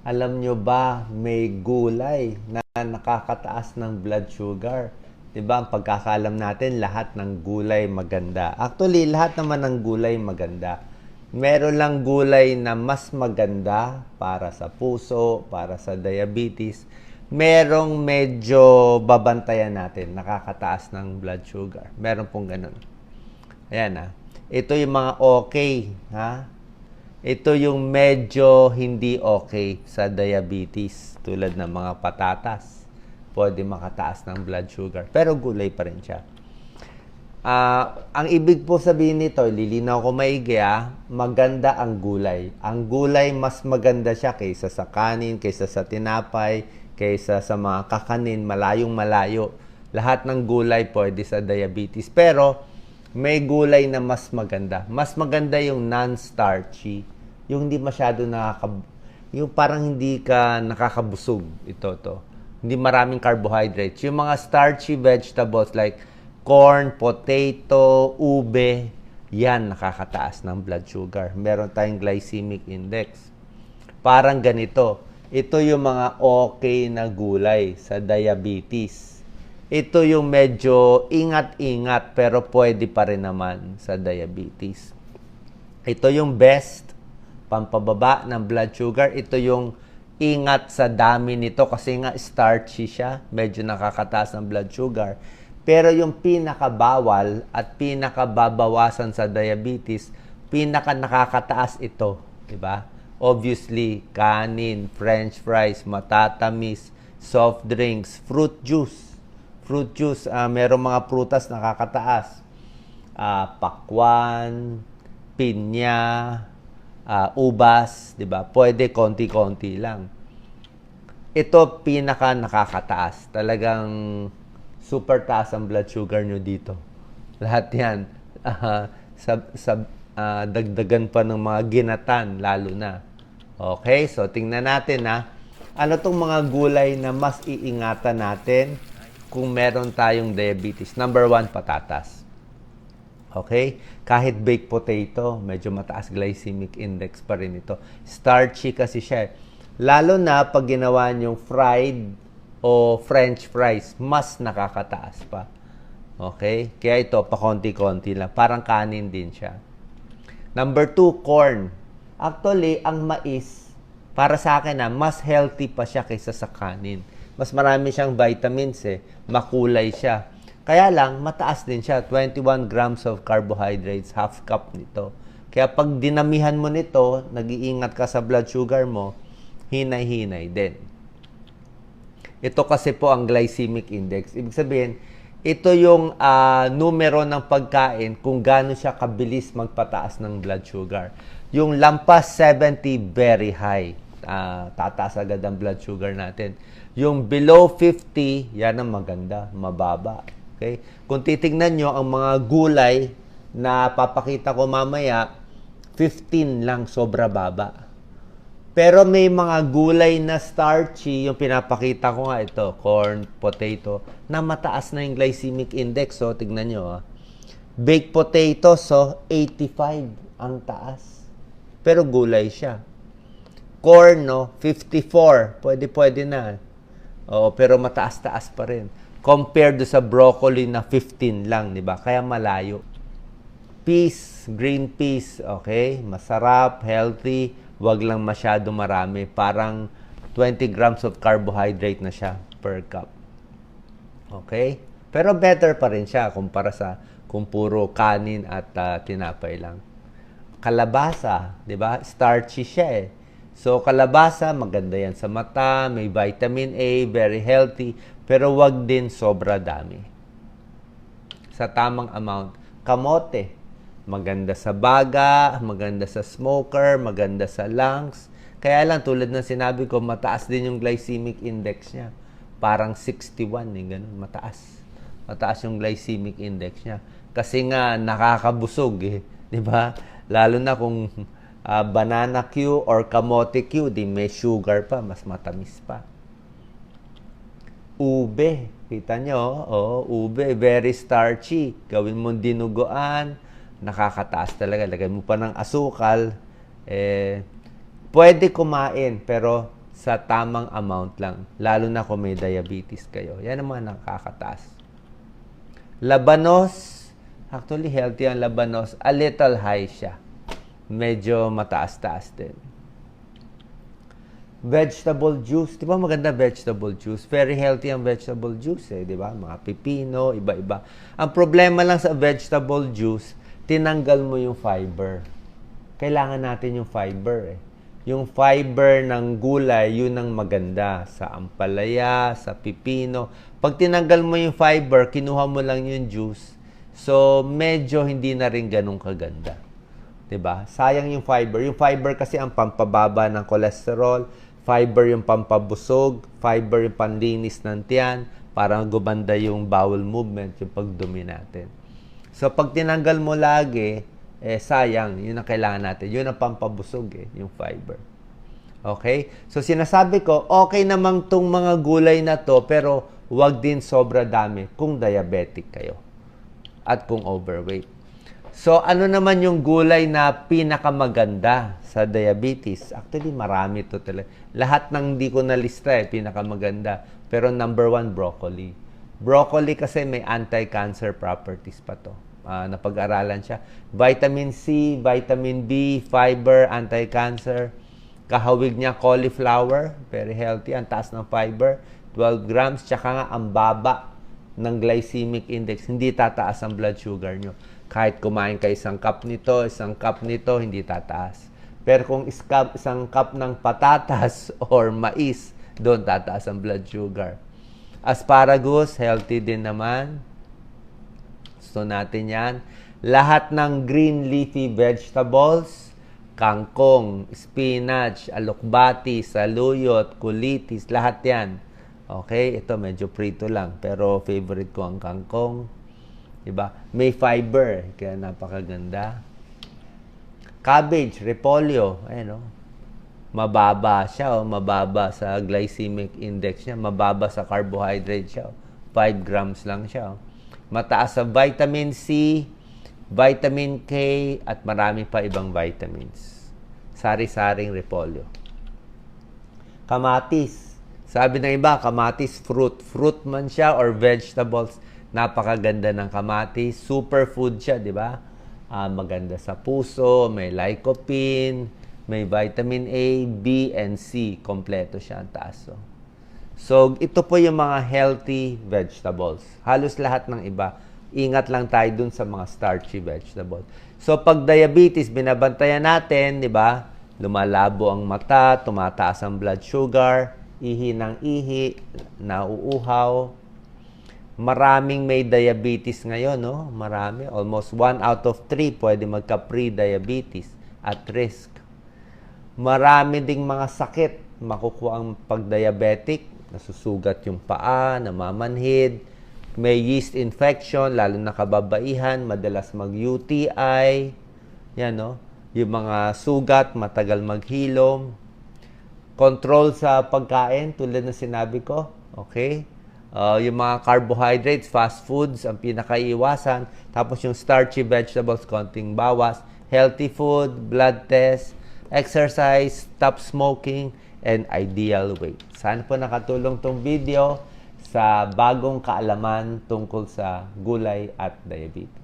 Alam nyo ba, may gulay na nakakataas ng blood sugar. 'Di ba? Ang pagkakaalam natin, lahat ng gulay maganda. Actually, lahat naman ng gulay maganda. Meron lang gulay na mas maganda para sa puso, para sa diabetes. Merong medyo babantayan natin, nakakataas ng blood sugar. Meron pong ganun. Ayan ah. Ito yung mga okay, ha? Ito yung medyo hindi okay sa diabetes, tulad ng mga patatas. Pwede makataas ng blood sugar, pero gulay pa rin siya. Ah, ang ibig po sabihin nito, lilinaw ko maigi ah, maganda ang gulay. Ang gulay mas maganda siya kaysa sa kanin, kaysa sa tinapay, kaysa sa mga kakanin, malayong malayo. Lahat ng gulay pwede sa diabetes. Pero may gulay na mas maganda. Mas maganda yung non-starchy. Yung hindi masyado nakaka... Yung parang hindi ka nakakabusog. Ito, to. Hindi maraming carbohydrates. Yung mga starchy vegetables like corn, potato, ube, yan nakakataas ng blood sugar. Meron tayong glycemic index. Parang ganito. Ito yung mga okay na gulay sa diabetes. Ito yung medyo ingat-ingat pero pwede pa rin naman sa diabetes. Ito yung best pampababa ng blood sugar. Ito yung ingat sa dami nito kasi nga starchy siya. Medyo nakakataas ng blood sugar. Pero yung pinakabawal at pinakababawasan sa diabetes, pinaka nakakataas ito, 'di ba? Obviously, kanin, french fries, matatamis, soft drinks, fruit juice. Fruit juice, ah, merong mga prutas nakakataas. Ah, pakwan, pinya, ah, ubas, 'di ba? Pwede konti-konti lang. Ito pinaka nakakataas. Talagang super taas ang blood sugar nyo dito. Lahat yan. ah, sa, sa, ah, dagdagan pa ng mga ginatan, lalo na. Okay, so tingnan natin ha. Ano tong mga gulay na mas iingatan natin kung meron tayong diabetes? Number one, patatas. Okay? Kahit baked potato, medyo mataas glycemic index pa rin ito. Starchy kasi siya. eh. Lalo na pag ginawa niyong fried o french fries, mas nakakataas pa. Okay? Kaya ito, pakonti-konti lang. Parang kanin din siya. Number two, corn. Actually, ang mais, para sa akin na mas healthy pa siya kaysa sa kanin. Mas marami siyang vitamins eh. Makulay siya. Kaya lang, mataas din siya. 21 grams of carbohydrates, half cup nito. Kaya pag dinamihan mo nito, nag-iingat ka sa blood sugar mo, hinay-hinay din. Ito kasi po ang glycemic index. Ibig sabihin, ito yung ah, numero ng pagkain kung gaano siya kabilis magpataas ng blood sugar. Yung lampas 70, very high. Ah, tataas agad ang blood sugar natin. Yung below 50, yan ang maganda, mababa. Okay? Kung titingnan nyo, ang mga gulay na papakita ko mamaya, 15 lang sobra baba. Pero may mga gulay na starchy, yung pinapakita ko nga ito, corn, potato, na mataas na yung glycemic index. So, tignan nyo. ah. Baked potato, so 85 ang taas. Pero gulay siya. Corn, no, 54. Pwede, pwede na. Oo, pero mataas-taas pa rin. Compared do sa broccoli na 15 lang, di ba? Kaya malayo. Peas, green peas, okay? Masarap, healthy, wag lang masyado marami. Parang 20 grams of carbohydrate na siya per cup. Okay? Pero better pa rin siya kumpara sa kung puro kanin at ah, tinapay lang. Kalabasa, 'di ba? Starchy siya eh. So kalabasa maganda 'yan sa mata, may vitamin A, very healthy, pero wag din sobra dami. Sa tamang amount. Kamote, maganda sa baga, maganda sa smoker, maganda sa lungs. Kaya lang tulad ng sinabi ko, mataas din yung glycemic index niya. Parang 61 eh, ganun, mataas. Mataas yung glycemic index niya. Kasi nga nakakabusog eh, ba? Lalo na kung ah, banana Q or kamote Q, di may sugar pa, mas matamis pa. Ube. Kita nyo, oh, ube, very starchy. Gawin mo dinuguan, nakakataas talaga. Lagay mo pa ng asukal, eh, pwede kumain, pero sa tamang amount lang. Lalo na kung may diabetes kayo. Yan ang mga nakakataas. Labanos, actually healthy ang labanos. A little high siya. Medyo mataas-taas din. Vegetable juice. Di ba maganda vegetable juice? Very healthy ang vegetable juice eh. Di ba? Mga pipino, iba-iba. Ang problema lang sa vegetable juice, tinanggal mo yung fiber. Kailangan natin yung fiber eh. Yung fiber ng gulay, yun ang maganda. Sa ampalaya, sa pipino. Pag tinanggal mo yung fiber, kinuha mo lang yung juice. So, medyo hindi na rin ganun kaganda. 'Di ba? Sayang yung fiber. Yung fiber kasi ang pampababa ng cholesterol, fiber yung pampabusog, fiber yung panlinis ng tiyan, para gumanda yung bowel movement, yung pagdumi natin. So pag tinanggal mo lagi, eh sayang, yun ang kailangan natin. Yun ang pampabusog eh, yung fiber. Okay? So sinasabi ko, okay namang tong mga gulay na to, pero wag din sobra dami kung diabetic kayo at kung overweight. So, ano naman yung gulay na pinakamaganda sa diabetes? Actually, marami to talaga. Lahat ng di ko nalista eh, pinakamaganda. Pero number one, broccoli. Broccoli kasi may anti-cancer properties pa to. Ah, napag-aralan siya. Vitamin C, vitamin B, fiber, anti-cancer. Kahawig niya, cauliflower, very healthy. Ang taas ng fiber, 12 grams. Tsaka nga, ang baba ng glycemic index. Hindi tataas ang blood sugar nyo. Kahit kumain ka isang cup nito, isang cup nito, hindi tataas. Pero kung isang cup ng patatas or mais, doon tataas ang blood sugar. Asparagus, healthy din naman. Gusto natin yan. Lahat ng green leafy vegetables, kangkong, spinach, alokbati, saluyot, kulitis, lahat yan. Okay, ito medyo prito lang, pero favorite ko ang kangkong. Diba? May fiber, kaya napakaganda. Cabbage, repolyo, ayan o. Mababa siya o, mababa sa glycemic index niya, mababa sa carbohydrate siya o. 5 grams lang siya o. Mataas sa vitamin C, vitamin K, at marami pa ibang vitamins. Sari-saring repolyo. Kamatis. Sabi ng iba, kamatis fruit. Fruit man siya or vegetables. Napakaganda ng kamatis. Superfood siya, di ba? Ah, maganda sa puso, may lycopene, may vitamin A, B, and C. Kompleto siya ang taas. oh. So, ito po yung mga healthy vegetables. Halos lahat ng iba. Ingat lang tayo dun sa mga starchy vegetables. So, pag diabetes, binabantayan natin, di ba? Lumalabo ang mata, tumataas ang blood sugar, ihi ng ihi, nauuhaw. Maraming may diabetes ngayon, no? Marami. Almost one out of three pwede magka-pre-diabetes at risk. Marami ding mga sakit makukuha ang pag-diabetic. Nasusugat yung paa, namamanhid. May yeast infection, lalo na kababaihan, madalas mag-UTI. Yan, no? Yung mga sugat, matagal maghilom. Control sa pagkain, tulad na sinabi ko. Okay? Uh, yung mga carbohydrates, fast foods, ang pinakaiwasan. Tapos yung starchy vegetables, konting bawas. Healthy food, blood test, exercise, stop smoking, and ideal weight. Sana po nakatulong tong video sa bagong kaalaman tungkol sa gulay at diabetes.